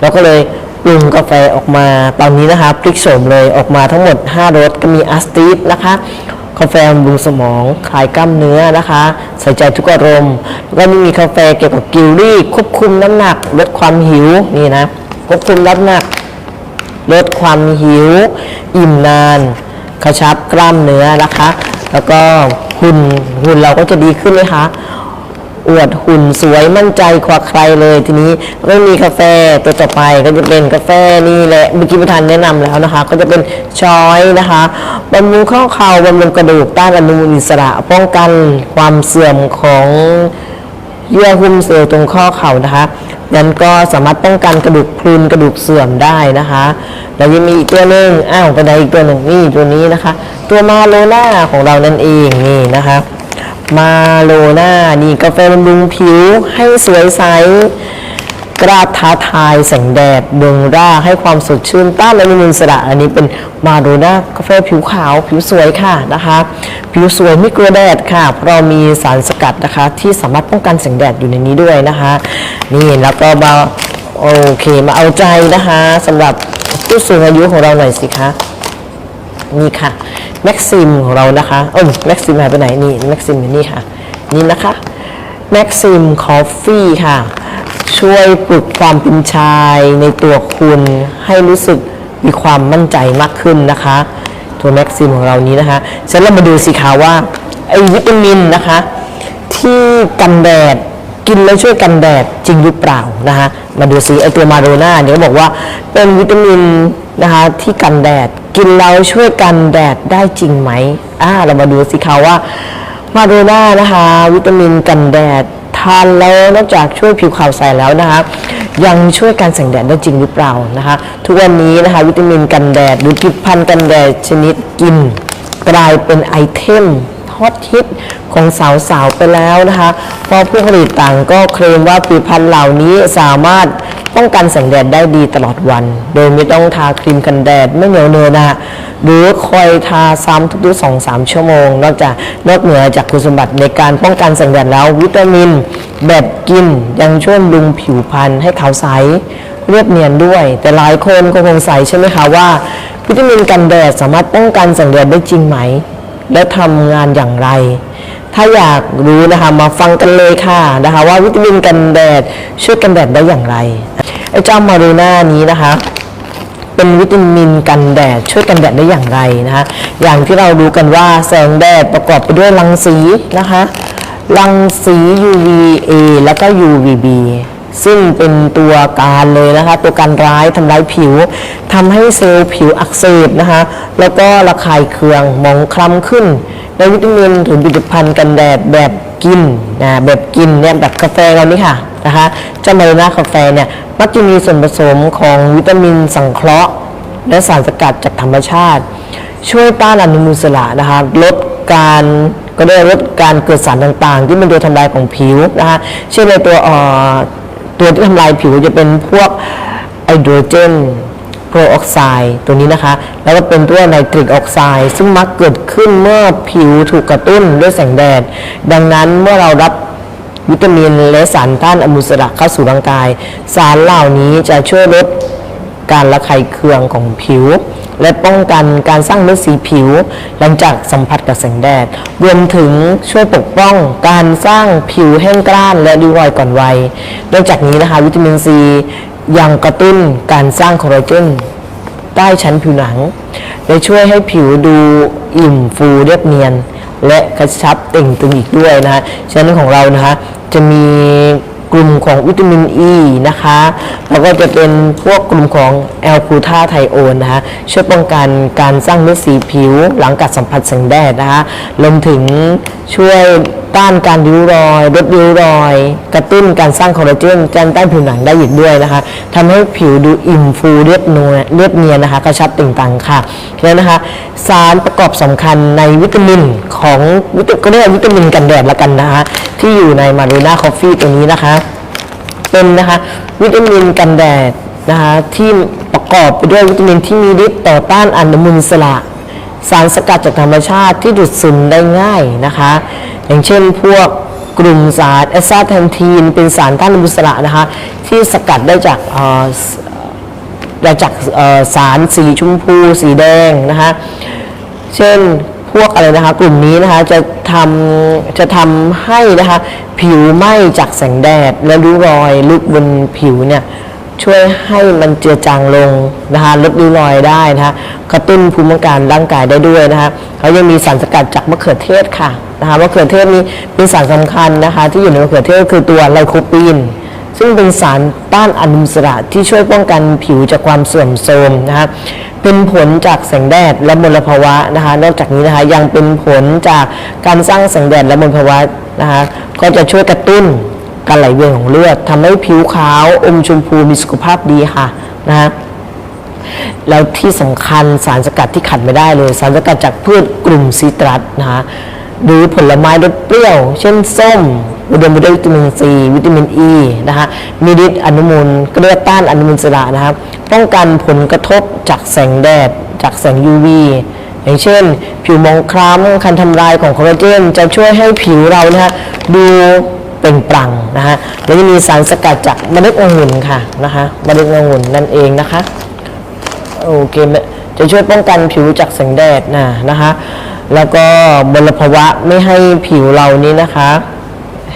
เราก็เลยปรุงกาแฟออกมาตอนนี้นะคะพลิกโฉมเลยออกมาทั้งหมด 5รสก็มีอาสตีฟนะคะกาแฟบำรุงสมองคลายกล้ามเนื้อนะคะ ใส่ใจทุกอารมณ์แล้วก็มีกาแฟเกี่ยวกับกิลลี่ควบคุมน้ำหนักลดความหิวนี่นะควบคุมน้ำหนักลดความหิว อิ่มนานกระชับกล้ามเนื้อนะคะ แล้วก็หุ่นหุ่นเราก็จะดีขึ้นเลยค่ะ อวดหุ่นสวยมั่นใจกว่าใครเลยทีนี้ไม่มีกาแฟตัวต่อไปก็จะเป็นกาแฟนี่แหละเมื่อกี้ประธานแนะนำแล้วนะคะ ก็จะเป็นช้อยนะคะบำรุงข้อเข่าบำรุงกระดูกต้านอนุมูลอิสระ ป้องกันความเสื่อมของเยื่อหุ้มเซลล์ตรงข้อเข่านะคะนั้นก็สามารถป้องกันกระดูกพรุนกระดูกเสื่อมได้นะคะ แล้วยังมีอีกตัวหนึ่งอ้าวไปไหนอีกตัวหนึ่งนี่ตัวนี้นะคะ ตัวมาโลน่าของเรานั่นเองนี่นะคะ มาโลน่านี่กาแฟบำรุงผิวให้สวยใสกล้าท้าทายแสงแดดเบืองร่าให้ความสดชื่นต้านอนุมูลอิสระ อันนี้เป็นมาโดน่ากาแฟผิวขาวผิวสวยค่ะนะคะ ผิวสวยไม่กลัวแดดค่ะ เพราะเรามีสารสกัดนะคะ ที่สามารถป้องกันแสงแดดอยู่ในนี้ด้วยนะคะ นี่แล้วก็มาโอเคมาเอาใจนะคะสำหรับผู้สูงอายุของเราหน่อยสิคะ นี่ค่ะแม็กซิมของเรานะคะเออแม็กซิมหายไปไหนนี่แม็กซิมอยู่นี่ค่ะ นี่นะคะแม็กซิมคอฟฟี่ค่ะ ช่วยปลุกความเป็นชายในตัวคุณให้รู้สึกมีความมั่นใจมากขึ้นนะคะ ตัวแม็กซิมของเรานี้นะคะฉะนั้นเรามาดูสิคะว่าไอ้วิตามินนะคะ ที่กันแดดกินแล้วช่วยกันแดดจริงหรือเปล่านะคะมาดูซิไอตัวมาโรน่าเนี่ยบอกว่าเป็นวิตามิน นะคะที่กันแดดกินแล้วช่วยกันแดดได้จริงไหมอ่าเรามาดูสิคะว่ามาโรน่านะคะ วิตามินกันแดดทานแล้วนอกจากช่วยผิวขาวใสแล้วนะคะยังช่วยการแสงแดดได้จริงหรือเปล่านะคะ ทุกวันนี้นะคะ วิตามินกันแดดหรือผลิตภัณฑ์กันแดดชนิดกิน กลายเป็นไอเทม ฮอตฮิตของสาวๆไปแล้วนะคะเพราะผู้ผลิตต่างก็เคลมว่าผลิตภัณฑ์เหล่านี้สามารถป้องกันแสงแดดได้ดีตลอดวัน โดยไม่ต้องทาครีมกันแดดไม่เหนียวเนอะนะหรือคอยทาซ้ำทุกๆสองสามชั่วโมง นอกจากนอกเหนือจากคุณสมบัติในการป้องกันแสงแดดแล้ววิตามิน แบบกินยังช่วยบำรุงผิวพรรณให้ขาวใสเรียบเนียนด้วย แต่หลายคนคงสงสัยใช่ไหมคะว่าวิตามินกันแดดสามารถป้องกันแสงแดดได้จริงไหม และทำงานอย่างไร ถ้าอยากรู้นะคะมาฟังกันเลยค่ะนะคะ ว่าวิตามินกันแดดช่วยกันแดดได้อย่างไรไอ้เจ้ามารูน่านี้นะคะเป็นวิตามินกันแดดช่วยกันแดดได้อย่างไรนะคะอย่างที่เรารู้กันว่าแสงแดดประกอบไปด้วยรังสีนะคะรังสี UVA แล้วก็ UVB ซึ่งเป็นตัวการเลยนะคะตัวการร้ายทำร้ายผิวทำให้เซลล์ผิวอักเสบนะคะแล้วก็ระคายเคืองมองคล้ำขึ้นในวิตามินหรือผลิตภัณฑ์กันแดดแบบกินนะแบบกินเนี่ยแบบกาแฟเรานี่ค่ะนะคะเจ้ามารูน่ากาแฟเนี่ยมักจะมีส่วนผสมของวิตามินสังเคราะห์ และสารสกัดจากธรรมชาติ ช่วยต้านอนุมูลอิสระนะคะลดการก็ได้ลดการเกิดสารต่างๆ ที่เป็นตัวทำลายของผิวนะคะเช่นในตัวอ่อ ตัวที่ทำลายผิวจะเป็นพวกไฮโดรเจนโปรออกไซด์ตัวนี้นะคะ แล้วก็เป็นตัวไนตริกออกไซด์ซึ่งมักเกิดขึ้นเมื่อผิวถูกกระตุ้นด้วยแสงแดด ดังนั้นเมื่อเรารับวิตามินและสารต้านอนุมูลอิสระเข้าสู่ร่างกาย สารเหล่านี้จะช่วยลด การระคายเคืองของผิว และป้องกันการสร้างเม็ดสีผิว หลังจากสัมผัสกับแสงแดด รวมถึงช่วยปกป้องการสร้างผิวแห้งกร้านและริ้วรอยก่อนวัยนอกจากนี้นะคะวิตามินซียังกระตุ้นการสร้างคอลลาเจนใต้ชั้นผิวหนัง และช่วยให้ผิวดูอิ่มฟูเรียบเนียน และกระชับเต่งตึงอีกด้วยนะฮะฉะนั้นของเรานะคะจะมี กลุ่มของวิตามินอ e ีนะคะแล้วก็จะเป็นพวกกลุ่มของแอลคูทาไทโอนนะคะช่วยป้องกันการสร้างเม็ดสีผิวหลังกัดสัมผัสแสงแดดนะคะรวมถึงช่วย ต้านการริ้วรอยลดริ้วรอย กระตุ้นการสร้างคอลลาเจนการต้านผิวหนังได้อีกด้วยนะคะทำให้ผิวดูอิ่มฟูเรียบนวลเรียบเนียนนะคะกระชับต่งตังค่ะฉะนั้นนะคะ สารประกอบสำคัญในวิตามินของวิตาก็เรียกวิตามินกันแดดละกันนะคะ ที่อยู่ในมารูน่าคอฟฟี่ตัวนี้นะคะ เป็นนะคะวิตามินกันแดดนะคะที่ประกอบไปด้วยวิตามินที่มีฤทธิ์ต่อต้านอนุมูลอิสระ สารสกัดจากธรรมชาติที่ดูดซึมได้ง่ายนะคะ อย่างเช่นพวกกลุ่มสารแอซาเทนทีน เป็นสารต้านอนุมูลอิสระนะคะ ที่สกัดได้จากเอ่อได้จากเอ่อสารสีชมพูสีแดงนะคะ เช่นพวกอะไรนะคะ กลุ่มนี้นะคะจะทำจะทำให้นะคะ ผิวไหม้จากแสงแดดและริ้วรอยลึกบนผิวเนี่ย ช่วยให้มันเจือจางลงนะคะลดริ้วรอยได้นะคะกระตุ้นภูมิคุ้มกันร่างกายได้ด้วยนะคะเขายังมีสารสกัดจากมะเขือเทศค่ะนะคะมะเขือเทศนี้เป็นสารสำคัญนะคะ ที่อยู่ในมะเขือเทศคือตัวไลโคปีนซึ่งเป็นสารต้านอนุมูลอิสระที่ช่วยป้องกันผิวจากความเสื่อมโทรมนะคะเป็นผลจากแสงแดดและมลภาวะนะคะ นอกจากนี้นะคะยังเป็นผลจากการสร้างแสงแดดและมลภาวะนะคะ ก็จะช่วยกระตุ้น การไหลเวียนของเลือดทำให้ผิวขาวอมชมพูมีสุขภาพดีค่ะนะคะแล้วที่สำคัญสารสกัดที่ขัดไม่ได้เลย สารสกัดจากพืชกลุ่มซีตรัสนะคะหรือผลไม้รสเปรี้ยว เช่นส้มอุดมไปด้วยวิตามินซีวิตามินอีนะคะมีฤทธิ์อนุมูลเกว่าต้านอนุมูลอิสระนะครับป้องกันผลกระทบจากแสงแดด จากแสง UV อย่างเช่น ผิวมองคล้ำการทำลายของคอลลาเจนจะช่วยให้ผิวเรานะฮะดู เปล่งปลั่งนะฮะแล้วจะมีสารสกัดจากเมล็ดองุ่นค่ะนะคะเมล็ดองุ่นนั่นเองนะคะโอเคจะช่วยป้องกันผิวจากแสงแดดนะนะคะ แล้วก็มลภาวะไม่ให้ผิวเรานี้นะคะ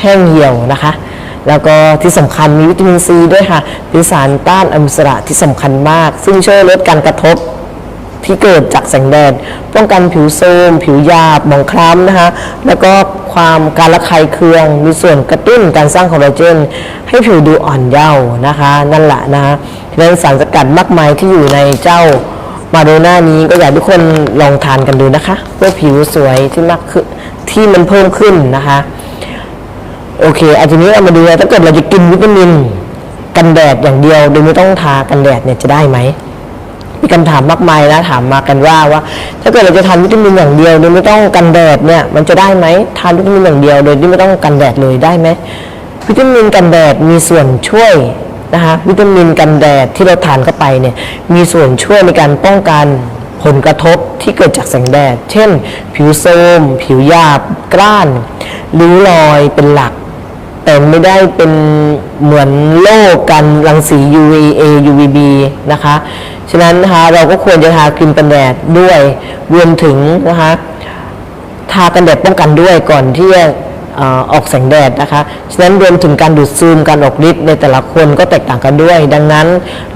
แห้งเหี่ยวนะคะ แล้วก็ที่สำคัญมีวิตามินซีด้วยค่ะเป็นสารต้านอนุมูลอิสระที่สำคัญมาก ซึ่งช่วยลดการกระทบที่เกิดจากแสงแดด ป้องกันผิวโทรมผิวหยาบหมองคล้ำนะคะ แล้วก็ ความการระคายเคือง มีส่วนกระตุ้นการสร้างคอลลาเจน ให้ผิวดูอ่อนเยาว์นะคะ นั่นแหละนะคะฉะนั้นสารสกัดมากมายที่อยู่ในเจ้ามาโดน่านี้ก็อยากให้ทุกคนลองทานกันดูนะคะ เพื่อผิวสวยที่มากขึ้นที่มันเพิ่มขึ้นนะคะ โอเคอันทีนี้เรามาดูถ้าเกิดเราจะกินวิตามิน กันแดดอย่างเดียวโดยไม่ต้องทากันแดดเนี่ยจะได้ไหม มีคำถามมากมายนะถามมากันว่าว่า ถ้าเกิดเราจะทานวิตามินอย่างเดียวโดยไม่ต้องกันแดดเนี่ยมันจะได้ไหมทานวิตามินอย่างเดียวโดยที่ไม่ต้องกันแดดเลยได้ไหมวิตามินกันแดดมีส่วนช่วยนะคะวิตามินกันแดดที่เราทานเข้าไปเนี่ยมีส่วนช่วยในการป้องกันผลกระทบที่เกิดจากแสงแดด เช่น ผิวโทรมผิวหยาบกร้านริ้วรอยเป็นหลัก แต่ไม่ได้เป็นเหมือนโลกกันรังสี UVA UVB นะคะ ฉะนั้นนะคะเราก็ควรจะทาครีมกันแดดด้วยรวมถึงนะคะทากันแดดป้องกันด้วยก่อนที่จะออออกแสงแดดนะคะ ฉะนั้นรวมถึงการดูดซึมการออกฤทธิ์ในแต่ละคนก็แตกต่างกันด้วย ดังนั้น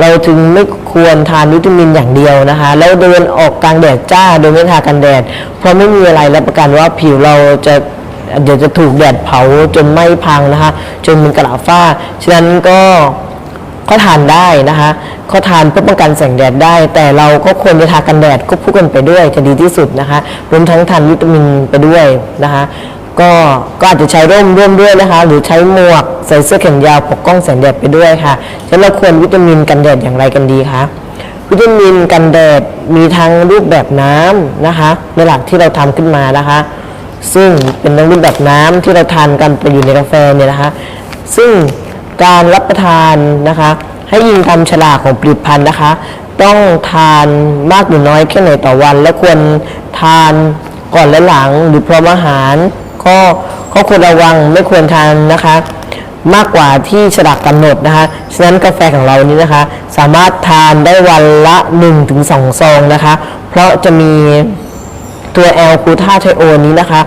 เราถึงไม่ควรทานวิตามินอย่างเดียวนะคะ แล้วเดินออกกลางแดดจ้าโดยไม่ทากันแดด เพราะไม่มีอะไรรับประกันว่าผิวเราจะ เดี๋ยวจะถูกแดดเผาจนไหม้พังนะคะ จนเป็นกระดาฝ้า ฉะนั้นก็ก็ทานได้นะคะก็ทานเพื่อป้องกันแสงแดดได้ แต่เราก็ควรจะทากันแดดควบคู่กันไปด้วยจะดีที่สุดนะคะรวมทั้งทานวิตามินไปด้วยนะคะก็ก็อาจจะใช้ร่มร่วมด้วยนะคะ หรือใช้หมวกใส่เสื้อแขนยาวปกป้องแสงแดดไปด้วยค่ะฉะนั้นเราควรวิตามินกันแดดอย่างไรกันดีคะวิตามินกันแดดมีทั้งรูปแบบน้ำนะคะในหลักที่เราทำขึ้นมานะคะ ซึ่งเป็นทั้งรูปแบบน้ำที่เราทานกันไปอยู่ในกาแฟเนี่ยนะคะ ซึ่งการรับประทานนะคะ ให้ยิงตามฉลากของผลิตภัณฑ์นะคะ ต้องทานมากหรือน้อยแค่ไหนต่อวัน และควรทานก่อนและหลังหรือพร้อมอาหารก็ก็ควรระวังไม่ควรทานนะคะ มากกว่าที่ฉลากกำหนดนะคะฉะนั้นกาแฟของเรานี้นะคะ สามารถทานได้วันละ 1-2 ซองนะคะ เพราะจะมี ตัวแอลกูทาไทโอนนี้นะคะ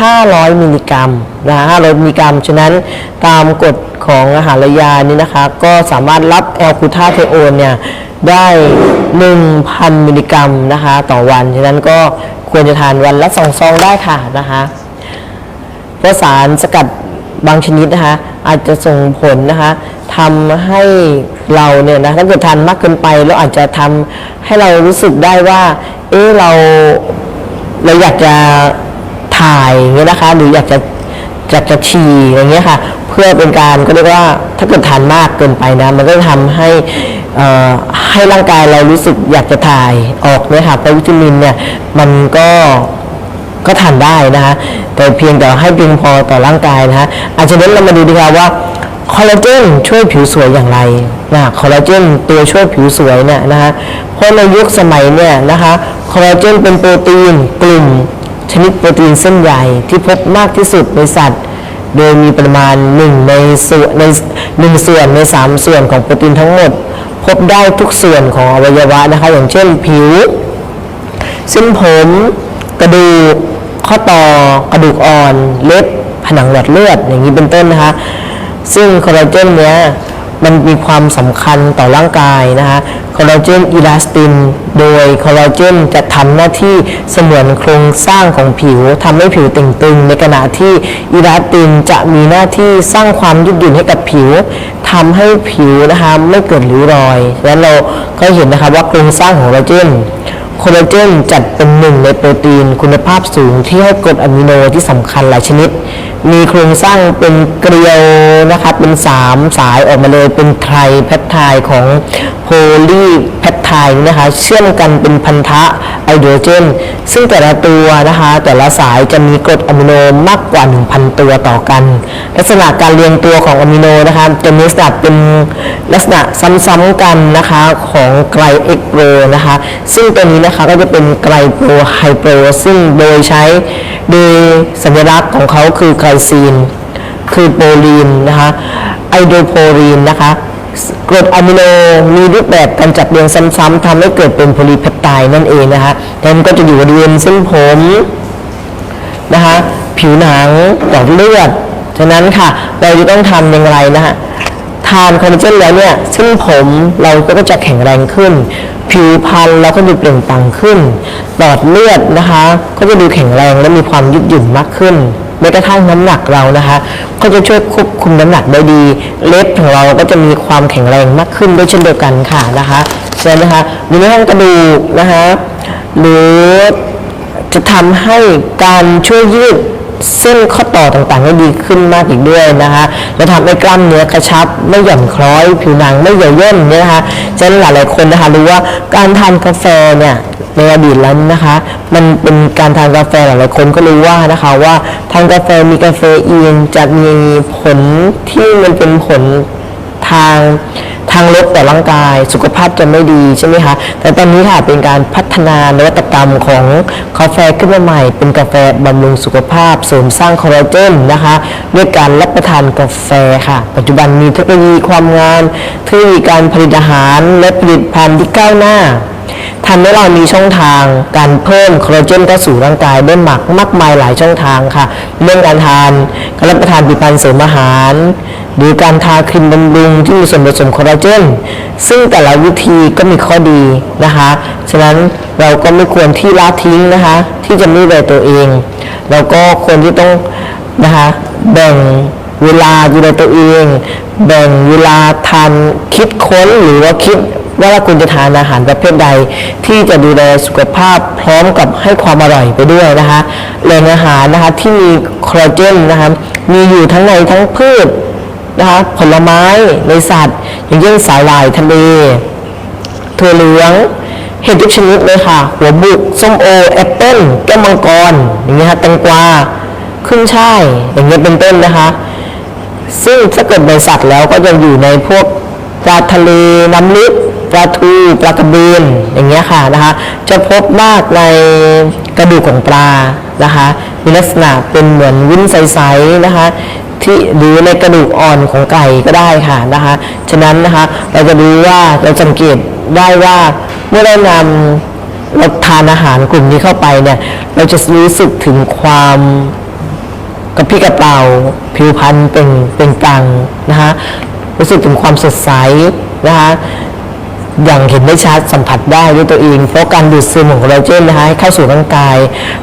500 มิลลิกรัมนะคะ500มิลลิกรัม ฉะนั้นตามกฎของอาหารยานี้นะคะ ก็สามารถรับแอลกูทาไทโอนเนี่ยได้ 1,000 มิลลิกรัมนะคะ ต่อวัน ฉะนั้นก็ควรจะทานวันละ2ซองได้ค่ะนะคะเพราะสารสกัดบางชนิดนะคะ อาจจะส่งผลนะคะทำให้เราเนี่ยนะถ้าเกิดทานมากเกินไปแล้วอาจจะทำให้เรารู้สึกได้ว่า เออเรา เราอยากจะถ่ายเงี้ยนะคะ หรืออยากจะอยากจะฉี่อย่างเงี้ยค่ะ เพื่อเป็นการก็เรียกว่าถ้าเกิดทานมากเกินไปนะ มันก็จะทำให้อ่อให้ร่างกายเรารู้สึกอยากจะถ่ายออกเนี่ยค่ะเพราะวิตามินเนี่ยมันก็ก็ทานได้นะคะแต่เพียงแต่ให้เพียงพอต่อร่างกายนะคะอาจจะเน้นเรามาดูดีกว่าว่า คอลลาเจนช่วยผิวสวยอย่างไรนะคอลลาเจนตัวช่วยผิวสวยเนี่ยนะคะเพราะในยุคสมัยเนี่ยนะคะคอลลาเจนเป็นโปรตีนกลุ่ม ชนิดโปรตีนเส้นใหญ่ที่พบมากที่สุดในสัตว์ โดยมีปริมาณ1ในส่วนในหนึ่งส่วนใน 3 ส่วนของโปรตีนทั้งหมด พบได้ทุกส่วนของอวัยวะนะคะ อย่างเช่นผิวเส้นผม กระดูกข้อต่อกระดูกอ่อน เล็บผนังหลอดเลือดอย่างนี้เป็นต้นนะคะ ซึ่งคอลลาเจนเนี้ยมันมีความสำคัญต่อร่างกายนะคะ คอลลาเจนอิลาสติน โดยคอลลาเจนจะทำหน้าที่เสมือนโครงสร้างของผิวทำให้ผิวต่งตึง ในขณะที่อิลาสตินจะมีหน้าที่สร้างความยืดหยุ่นให้กับผิวทำให้ผิวนะคะไม่เกิดริ้วรอยฉะนั้นเราก็เห็นนะคะว่าโครงสร้างของคอลลาเจน คอลลาเจนจัดเป็นหนึ่งในโปรตีนคุณภาพสูงที่ให้กรดอะมิโนที่สำคัญหลายชนิด มีโครงสร้างเป็นเกลียวนะครับเป็นสามสายออกมาเลยเป็นไทรแพปไทด์ของโพลีแพปไทด์นะคะเชื่อมกันเป็นพันธะ อโดรเจน ซึ่งแต่ละตัวนะคะ แต่ละสายจะมีกรดอะมิโนมากกว่า 1,000 ตัวต่อกัน ลักษณะการเรียงตัวของอะมิโนนะคะจะมีลักษณะเป็นลักษณะซ้ำๆกันนะคะของไกลเอ็กโรนะคะ ซึ่งตัวนี้นะคะก็จะเป็นไกลโปรไฮโปรซึ่งโดยใช้โดยสัญลักษณ์ของเขาคือไกลซีน คือโปรลีนนะคะไอโดโพลีนนะคะ กรดอะมิโนมีรูปแบบการจัดเรียงซ้ำๆทำให้เกิดเป็นโพลีเพปไทด์นั่นเองนะคะแล้วมันก็จะอยู่บริเวณเส้นผมนะคะผิวหนังหลอดเลือด ฉะนั้นค่ะเราจะต้องทำอย่างไรนะฮะทานคอลลาเจนแล้วเนี่ยเส้นผมเราก็จะแข็งแรงขึ้น ผิวพรรณเราก็ดูเปล่งปลั่งขึ้นหลอดเลือดนะคะ ก็จะดูแข็งแรงและมีความยืดหยุ่นมากขึ้น แม้กระทั่งน้ำหนักเรานะคะ ก็จะช่วยควบคุมน้ำหนักได้ดี เล็บของเราก็จะมีความแข็งแรงมากขึ้นด้วยเช่นเดียวกันค่ะนะคะฉะนั้นนะคะหรือแม้กระทั่งกระดูกนะคะหรือจะทำให้การช่วยยืด เส้นข้อต่อต่างๆ ได้ดีขึ้นมากอีกด้วยนะคะและทำให้กล้ามเนื้อกระชับไม่หย่อนคล้อย ผิวหนังไม่เหี่ยวย่นเนี่ยนะคะฉะนั้นหลายๆคนนะคะรู้ว่าการทานกาแฟเนี่ยในอดีตแล้วนะคะ มันเป็นการทานกาแฟหลายๆคนก็รู้ว่านะคะว่าทานกาแฟมีกาแฟอีนจะมีผลที่มันเป็นผลทาง ทางลบต่อร่างกาย สุขภาพจะไม่ดีใช่ไหมคะ แต่ตอนนี้ค่ะเป็นการพัฒนานวัตกรรมของกาแฟขึ้นมาใหม่ เป็นกาแฟบำรุงสุขภาพเสริมสร้างคอลลาเจนนะคะด้วยการรับประทานกาแฟค่ะ ปัจจุบันมีเทคโนโลยีความงามเทคโนโลยีการผลิตอาหารและผลิตภัณฑ์ที่ก้าวหน้าทำให้เรามีช่องทางการเพิ่มคอลลาเจนเข้าสู่ร่างกายได้หมากมากมายหลายช่องทางค่ะ เรื่องการทานการรับประทานผลิตภัณฑ์เสริมอาหาร หรือการทาครีมบำรุงที่มีส่วนผสมคอลลาเจนซึ่งแต่ละวิธีก็มีข้อดีนะคะ ฉะนั้นเราก็ไม่ควรที่ละทิ้งนะคะ ที่จะไม่ดูแลตัวเองเราก็ควรที่ต้องนะคะแบ่งเวลาดูแลตัวเอง แบ่งเวลาทานคิดค้นหรือว่าคิดว่าคุณจะทานอาหารประเภทใด ที่จะดูแลสุขภาพพร้อมกับให้ความอร่อยไปด้วยนะคะแหล่งอาหารนะคะที่มีคอลลาเจนนะคะมีอยู่ทั้งในทั้งพืช นะคะผลไม้ในสัตว์ อย่างเช่นสาหร่ายทะเลถั่วเหลืองเห็ดทุกชนิดเลยค่ะ หัวบุกส้มโอ แอปเปิ้ลแก้วมังกร อย่างเงี้ยค่ะแตงกวาขึ้นช่ายอย่างเงี้ยเป็นต้นนะคะ ซึ่งถ้าเกิดในสัตว์แล้วก็จะอยู่ในพวกปลาทะเล น้ำลึกปลาทูปลากระเบนอย่างเงี้ยค่ะนะคะ จะพบมากในกระดูกของปลานะคะ มีลักษณะเป็นเหมือนวุ้นใสๆนะคะ ที่หรือในกระดูกอ่อนของไก่ก็ได้ค่ะนะคะ ฉะนั้นนะคะเราจะรู้ว่าเราสังเกตได้ว่าเมื่อเรานำเราทานอาหารกลุ่มนี้เข้าไปเนี่ยเราจะรู้สึกถึงความกระพริบกระเป๋าผิวพรรณเป็นเป็นกลางนะคะรู้สึกถึงความสดใสนะคะ อย่างเห็นได้ชัดสัมผัสได้ด้วยตัวเอง เพราะการดูดซึมของคอลลาเจนนะคะให้เข้าสู่ร่างกาย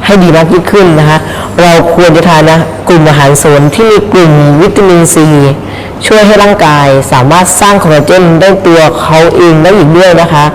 ให้ดีมากยิ่งขึ้นนะคะเราควรจะทานนะกลุ่มอาหารเสริมที่มีกลุ่มวิตามินซีช่วยให้ร่างกายสามารถสร้างคอลลาเจนได้ตัวเขาเองได้อีกด้วยนะคะ